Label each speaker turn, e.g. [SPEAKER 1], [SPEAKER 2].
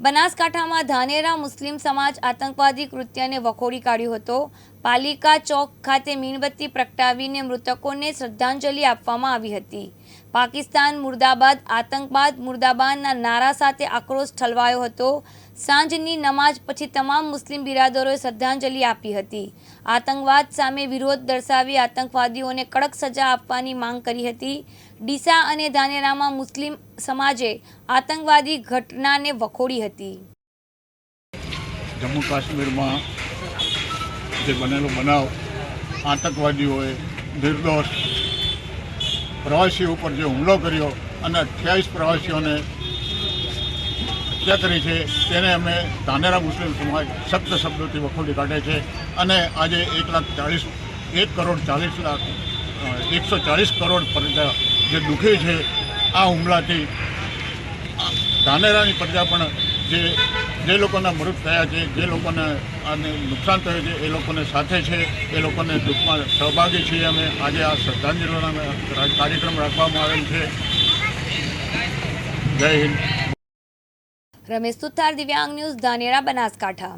[SPEAKER 1] બનાસકાંઠામાં ધાનેરા મુસ્લિમ સમાજ આતંકવાદી કૃત્યને વખોડી કાઢ્યો હતો. પાલિકા ચોક ખાતે મીણબત્તી પ્રગટાવીને મૃતકોને શ્રદ્ધાંજલિ આપવામાં આવી હતી. પાકિસ્તાન મુર્દાબાદ, આતંકવાદ મુર્દાબાદના નારા સાથે આક્રોશ ઠલવાયો હતો. સાંજની નમાજ પછી તમામ મુસ્લિમ બિરાદરોએ શ્રદ્ધાંજલિ આપી હતી. આતંકવાદ સામે વિરોધ દર્શાવી આતંકવાદીઓને કડક સજા આપવાની માંગ કરી હતી. ડીસા અને ધાનેરામાં મુસ્લિમ સમાજે આતંકવાદી ઘટનાને વખોડી હતી.
[SPEAKER 2] જમ્મુ કાશ્મીરમાં જે બનેલો બનાવ આતંકવાદીઓએ નિર્દોષ પ્રવાસીઓ ઉપર જે હુમલો કર્યો અને અઠ્યાવીસ પ્રવાસીઓને હત્યા કરી છે, તેને અમે ધાનેરા મુસ્લિમ સમાજ સપ્ત શબ્દોથી વખોડી કાઢે છે અને આજે એક લાખ ચાલીસ, એક કરોડ ચાલીસ લાખ એકસો ચાલીસ કરોડ પ્રજા જે દુઃખી છે, આ હુમલાથી ધાનેરાની પ્રજા પણ જે જે લોકોના મૃત થયા છે, જે લોકોને આને નુકસાન થયું છે, એ લોકોને સાથે છે, એ લોકોને દુઃખમાં સહભાગી છીએ અમે. આજે આ શ્રદ્ધાંજલિનો કાર્યક્રમ રાખવામાં આવેલ છે. જય હિન્દ.
[SPEAKER 1] રમેશ સુથાર દિવ્યાંગ ન્યૂઝ, ધાનેરા, બનાસકાંઠા.